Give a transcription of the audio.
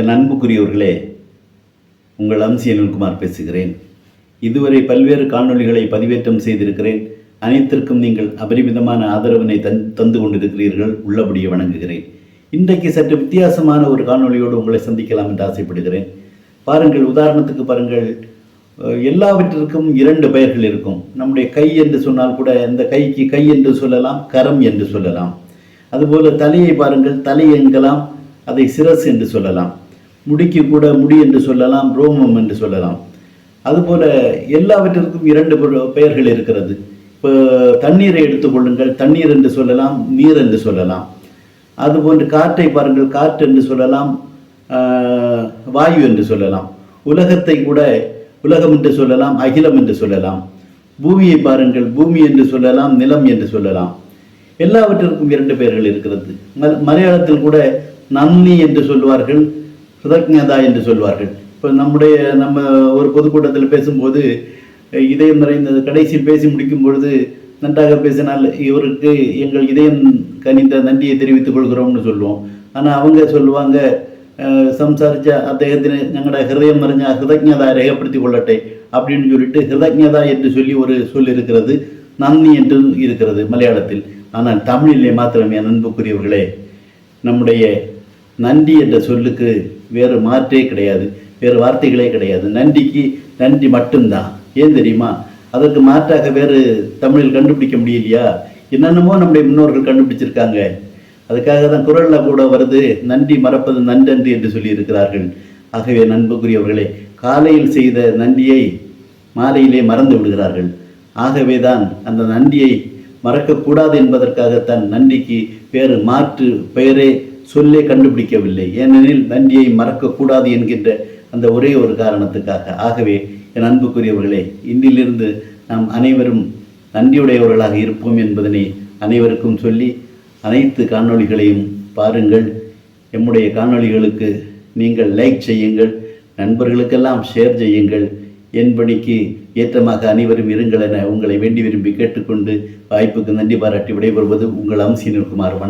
என் அன்புக்குரியவர்களே உங்கள் அம்சி அனில்குமார் பேசுகிறேன். இதுவரை பல்வேறு காணொளிகளை பதிவேற்றம் செய்திருக்கிறேன். அனைத்திற்கும் நீங்கள் அபரிமிதமான ஆதரவினை தந் தந்து கொண்டிருக்கிறீர்கள் உள்ளபடியே வணங்குகிறேன். இன்றைக்கு சற்று வித்தியாசமான ஒரு காணொளியோடு உங்களை சந்திக்கலாம் என்று ஆசைப்படுகிறேன். பாருங்கள் உதாரணத்துக்கு பாருங்கள். எல்லாவற்றிற்கும் இரண்டு பெயர்கள் இருக்கும். நம்முடைய கை என்று சொன்னால் கூட இந்த கைக்கு கை என்று சொல்லலாம் கரம் என்று சொல்லலாம். அதுபோல தலையை பாருங்கள் தலை என்கலாம் அதை சிரஸ் என்று சொல்லலாம். முடிக்கு கூட முடி என்று சொல்லலாம் ரோமம் என்று சொல்லலாம். அதுபோல எல்லாவற்றிற்கும் இரண்டு பெயர்கள் இருக்கிறது. இப்போ தண்ணீரை எடுத்துக்கொள்ளுங்கள் தண்ணீர் என்று சொல்லலாம் நீர் என்று சொல்லலாம். அதுபோன்று காற்றை பாருங்கள் காற்று என்று சொல்லலாம் வாயு என்று சொல்லலாம். உலகத்தை கூட உலகம் என்று சொல்லலாம் அகிலம் என்று சொல்லலாம். பூமியை பாருங்கள் பூமி என்று சொல்லலாம் நிலம் என்று சொல்லலாம். எல்லாவற்றிற்கும் இரண்டு பெயர்கள் இருக்கிறது. மலையாளத்தில் கூட நன்னி என்று சொல்வார்கள் கிருதஜதா என்று சொல்வார்கள். இப்போ நம்முடைய நம்ம ஒரு பொதுக்கூட்டத்தில் பேசும்போது இதயம் நிறைந்தது கடைசியில் பேசி முடிக்கும் பொழுது நன்றாக பேசினால் இவருக்கு எங்கள் இதயம் கனிந்த நன்றியை தெரிவித்துக் கொள்கிறோம்னு சொல்லுவோம் ஆனால் அவங்க சொல்லுவாங்க சம்சாரிச்ச അദ്ദേഹത്തിന് எங்களோட ஹிருதயம் നിറഞ്ഞ ഹൃതജ്ഞത രേഖപ്പെടുത്തി കൊള്ളട്ടെ அப்படின்னு சொல்லிட்டு ஹிருதஜதா என்று சொல்லி ஒரு சொல் இருக்கிறது நந்தி என்று இருக்கிறது மலையாளத்தில். ஆனால் தமிழிலே மாத்திரமே அன்புக்குரியவர்களே நம்முடைய நன்றி என்ற சொல்லுக்கு வேறு மாற்றே கிடையாது வேறு வார்த்தைகளே கிடையாது. நன்றிக்கு நன்றி மட்டும்தான் ஏன் தெரியுமா? அதற்கு மாற்றாக வேறு தமிழில் கண்டுபிடிக்க முடியலையா? என்னென்னமோ நம்முடைய முன்னோர்கள் கண்டுபிடிச்சிருக்காங்க. அதுக்காக தான் குரலில் கூட வருது நன்றி மறப்பது நன்றன்று என்று சொல்லியிருக்கிறார்கள். ஆகவே நண்புக்குரியவர்களே காலையில் செய்த நன்றியை மாலையிலே மறந்து விடுகிறார்கள். ஆகவே தான் அந்த நன்றியை மறக்கக்கூடாது என்பதற்காகத்தான் நன்றிக்கு வேறு மாற்று பெயரே சொல்லே கண்டுபிடிக்கவில்லை. ஏனெனில் நன்றியை மறக்கக்கூடாது என்கின்ற அந்த ஒரே ஒரு காரணத்துக்காக. ஆகவே என் அன்புக்குரியவர்களே இன்றிலிருந்து நாம் அனைவரும் நன்றியுடையவர்களாக இருப்போம் என்பதனை அனைவருக்கும் சொல்லி அனைத்து காணொளிகளையும் பாருங்கள். எம்முடைய காணொளிகளுக்கு நீங்கள் லைக் செய்யுங்கள் நண்பர்களுக்கெல்லாம் ஷேர் செய்யுங்கள். என்படிக்கு ஏற்றமாக அனைவரும் இருங்கள் என உங்களை வேண்டி விரும்பி கேட்டுக்கொண்டு வாய்ப்புக்கு நன்றி பாராட்டி விடைபெறுவது உங்கள் அம்சீனகுமார் வணக்கம்